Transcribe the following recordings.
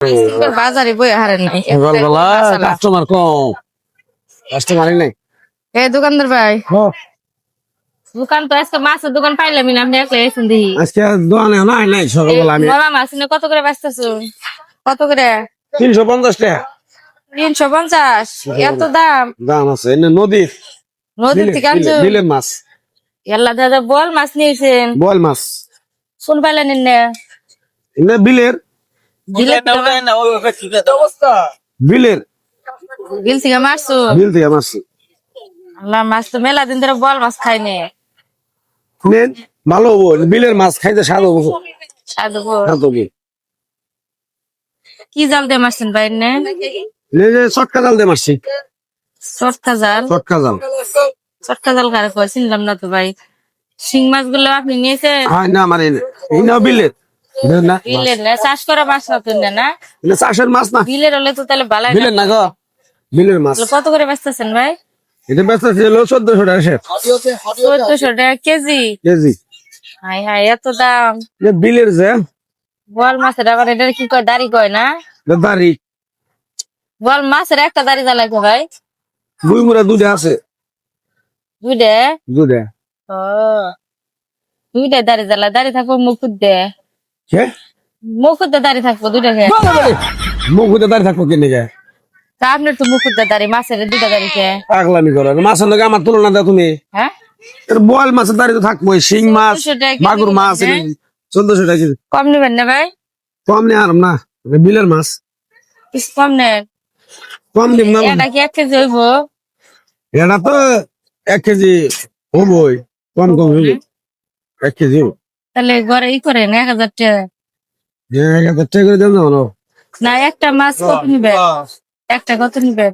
বাজারে বই হারেন নাই কাস্টমার কম কাস্টমারই নাই? এ দোকানদার ভাই। দোকান তো আজকে মাছের দোকান পাইলাম না আপনি একলা এসেছেন দেখি। আজকে দোকানে নাই নাই সকালবেলা আমি মামা মাছ নিয়ে কত করে ব্যস্ত কত করে? তিনশো পঞ্চাশ টাকা। তিনশো পঞ্চাশ? এত দাম? দাম আছে এনে নদীর। নদীর থেকে আনছো? বিলের মাছ। এল্লা দাদা বল মাছ নিয়েছেন। বল মাছ। কোন পাইলেন না বিলের। বিলের বিলের। বিল থেকে মারছো? বিল থেকে মাছ আল্লাহ মাছ তো মেলা দিন ধরে বল মাছ খাইনি। নেন ভালো হব। বিলের মাছ খাইতে স্বাদ হব। সাধু স্বাদ হব। কি জাল দিয়ে মারছেন ভাই নে? চটকা জাল দিয়ে মারছি। চটকা জাল? চটকা জাল। চটকা জাল কারে কয়? চিনলাম না তো ভাই। শিং মাছগুলো আপনি নিয়েছেন? হয় না এনে বিলের। বিলের না চাষ করা মাছ না চাষের মাছ না। বিলের হলে তো তাহলে ভালো বিলের না গো বিলের মাছ। কত করে বেচতেছেন ভাই? এটা ব্যস্ত ছিল চোদ্দশো টাকা শেষ চোদ্দশো টাকা কেজি? কেজি। হাই হাই এত দাম। যে বিলের যে। বল মাছের আবার এটা কি কয় দাড়ি কয় না? দাড়ি। বল মাছের একটা দাড়ি জ্বালাইছে ভাই। দুই মুড়া দুধে আছে। দুধে ও। দুইটা দাড়ি জ্বালা দাড়ি থাকব মুকুট দে কে? মুকুট দে থাকব দুইটা খেয়ে মুখ দাঁড়িয়ে থাকব কিনে গে তা আপনার তো মুকুট দে মাছের দুইটা দাড়ি খেয়ে পাগলামি করো। মাছের লগে আমার তুলনা দেয় তুমি। হ্যাঁ? বল মাছের দাঁড়িয়ে তো থাকব শিং মাছ 1400 মাগুর মাছ? চোদ্দশো টাকা কম নেবেন না ভাই? কম নেই আর না বিলের মাছ। কম নেন। কম নিম না এটা কি এক কেজি হইব? এটা তো এক কেজি হবই কম কম হইব। এক কেজি হইব। তাহলে ঘরে ই করেন এক হাজার টাকা? এক হাজার টাকা করে দেন না না একটা মাছ কত নিবেন একটা কত নিবেন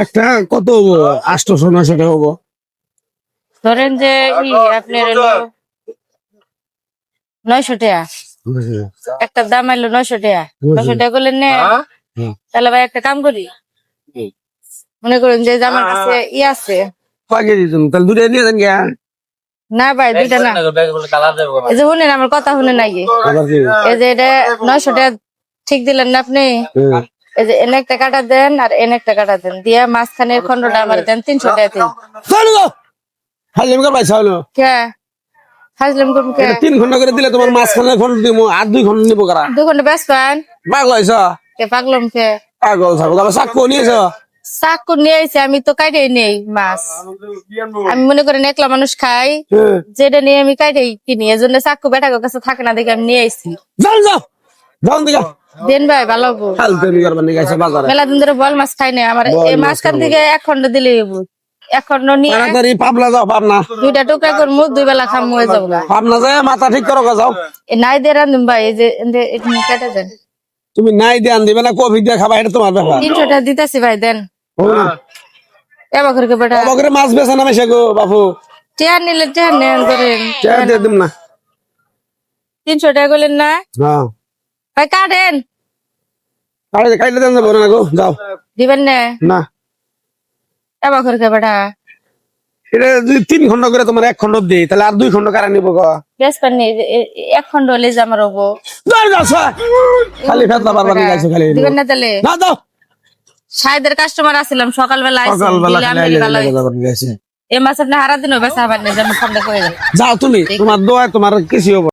একটা কত হব? আটশো নয়শো টাকা হব। ধরেন যে ই আপনার হলো নয়শো টাকা। একটা দাম আইলো নয়শো টাকা। নয়শো টাকা করলেন নে। তাহলে ভাই একটা কাম করি। মনে করুন যে যে আমার কাছে ই আছে। পাকিয়ে দিতাম তাহলে দুটো নিয়ে যান গিয়া। না ভাই দুইটা না। এই যে শুনেন আমার কথা আবার কি? এই যে এটা নয়শো টাকা ঠিক দিলেন না আপনি। এই যে এনে একটা কাটা দেন আর এনে একটা কাটা দেন। দিয়ে মাঝখানের খন্ডটা আমার দেন তিনশো টাকা দিন। তিন ঘণ্টা করে দিলে তোমার মাঝখানে দিব আর দুই ঘণ্টা নিবো কারা? দু ঘণ্টা ব্যস্ত পান পাগল হয়েছ? কে পাগলাম কে? পাগল নিয়েছ? চাকু নিয়ে আইছে আমি তো কাইটাই নেই মাছ। আমি মনে করেন একলা মানুষ খাই। যেটা নিয়ে আমি কাইটাই কিনি এজন্য চাকু বেটা কাছে থাকে না দেখে আমি নিয়ে আইছি। যাও যাও যাও দিকে দেন ভাই ভালো মেলা ধরে বল মাছ খাই না আমার এই মাঝখান থেকে এক খন্ড দিলে হইবো। এক খন্ড নিয়ে তাড়াতাড়ি পাবনা যাও পাবনা। দুইটা টুকরা দুই বেলা খাম হয়ে যাব। না পাবনা যায় মাথা ঠিক করো যাও। নাই দিয়ে রান্ধুম ভাই এই যে কেটে দেন। তুমি নাই ধ্যান দিবে না কফি দিয়ে খাবা এটা তোমার ব্যাপার। দিতেছি ভাই দেন। না? এবার বেটা। মাছ বেছে না মেশে গো বাপু। চেয়ার নিলে চেয়ার নেন ধরেন চেয়ার দিয়ে দিম না। তিনশো টাকা করলেন না? হ্যাঁ। ভাই কাটেন। তাহলে খাইলে দেন না গো যাও। দিবেন না? বেটা। এটা যদি তিন খন্ড করে তোমার এক খন্ড দিই তাহলে আর দুই খন্ড কারা নিবো গো? বেশ পাননি এক খন্ড হলে যে আমার হব। খালি ফেতলা খালি। দিবেন না তাহলে? না দাও সাহেদের কাস্টমার আসছিলাম সকালবেলা এম মাছ আপনি হারা দেন যাও তুমি তোমার দোয়া তোমার হব